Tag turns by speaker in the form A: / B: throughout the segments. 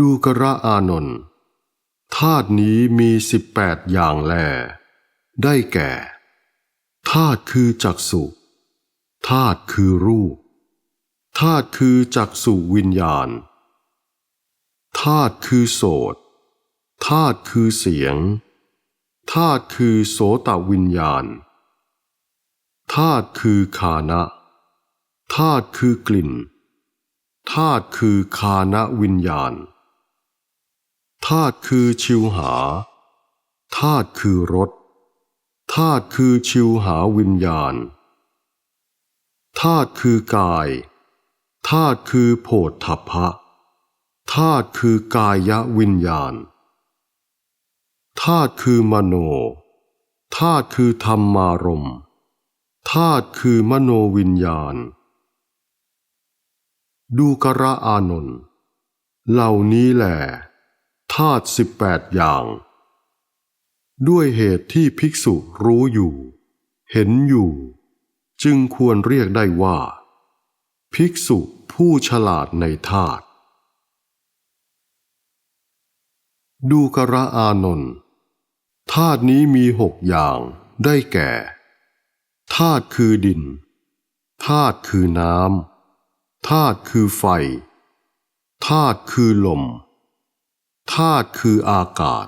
A: ดูกระอานนท์ธาตุนี้มีสิบแปดอย่างแล ได้แก่ธาตุคือจักสุธาตุคือรูปธาตุคือจักสุวิญญาณธาตุคือโสตธาตุคือเสียงธาตุคือโสตวิญญาณธาตุคือคานะธาตุคือกลิ่นธาตุคือคานะวิญญาณ ธาตุคือชิวหา ธาตุคือรส ธาตุคือชิวหาวิญญาณ ธาตุคือกาย ธาตุคือโผฏฐัพพะ ธาตุคือกายวิญญาณ ธาตุคือมโน ธาตุคือธรรมารมธาตุคือมโนวิญญาณ ดูกระอานนท์เหล่านี้แหละ ธาตุสิบแปดอย่าง ด้วยเหตุที่ภิกษุรู้อยู่ เห็นอยู่ จึงควรเรียกได้ว่า ภิกษุผู้ฉลาดในธาตุดูกระอานนท์ธาตุนี้มีหกอย่างได้แก่ธาตุคือดินธาตุคือน้ำธาตุคือไฟธาตุคือลม ธาตุคืออากาศ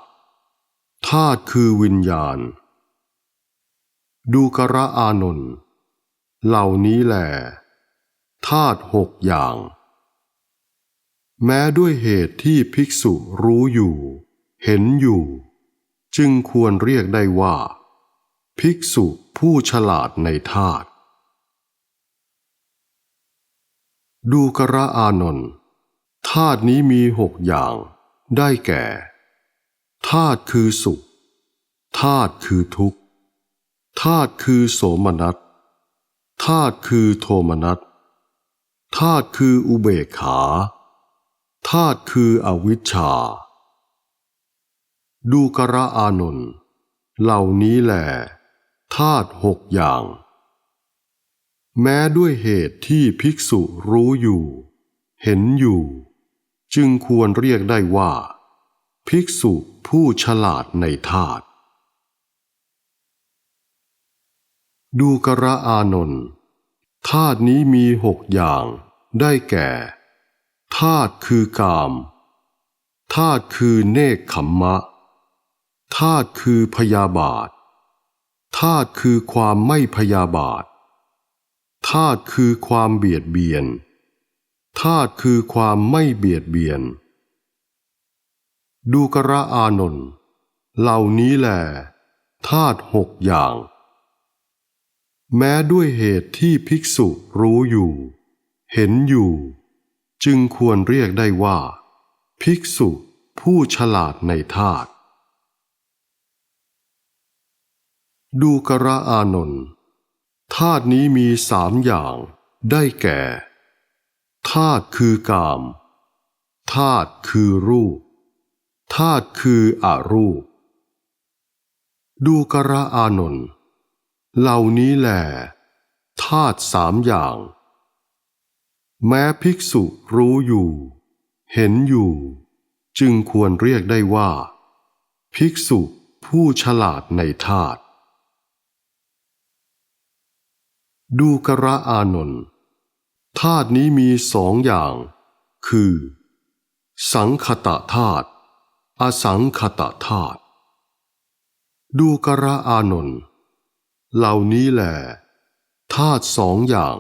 A: ธาตุคือวิญญาณ ดูกระอานนท์เหล่านี้แหลธาตุหกอย่าง แม้ด้วยเหตุที่ภิกษุรู้อยู่ เห็นอยู่ จึงควรเรียกได้ว่า ภิกษุผู้ฉลาดในธาตุดูกระอานนท์ธาตุนี้มีหกอย่าง ได้แก่ธาตุคือสุขธาตุคือทุกข์ธาตุคือโสมนัสธาตุคือโทมนัสธาตุคืออุเบกขาธาตุคืออวิชชา ดูกระอานนท์เหล่านี้แหละธาตุหกอย่าง แม้ด้วยเหตุที่ภิกษุรู้อยู่ เห็นอยู่ จึงควรเรียกได้ว่า ภิกษุผู้ฉลาดในธาตุดูกระอานนท์ธาตุนี้มีหกอย่างได้แก่ธาตุคือกามธาตุคือเนคขมมะธาตุคือพยาบาทธาตุคือความไม่พยาบาทธาตุคือความเบียดเบียน ธาตุคือความไม่เบียดเบียน ดูกระอานนท์เหล่านี้แหละธาตุหกอย่าง แม้ด้วยเหตุที่ภิกษุรู้อยู่ เห็นอยู่ จึงควรเรียกได้ว่า ภิกษุผู้ฉลาดในธาตุดูกระอานนท์ธาตุนี้มีสามอย่าง ได้แก่ ธาตุคือกามธาตุคือรูปธาตุคืออรูป ดูกระอานนท์เหล่านี้แหละธาตุสามอย่าง แม้ภิกษุรู้อยู่ เห็นอยู่ จึงควรเรียกได้ว่า ภิกษุผู้ฉลาดในธาตุดูกระอานนท์ ธาตุนี้มีสองอย่าง คือ สังคตะธาตุอสังคตะธาตุดูกระอานนท์เหล่านี้แหละธาตุสองอย่าง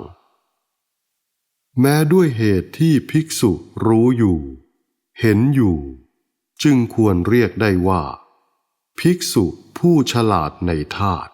A: แม้ด้วยเหตุที่ภิกษุรู้อยู่ เห็นอยู่ จึงควรเรียกได้ว่า ภิกษุผู้ฉลาดในธาตุ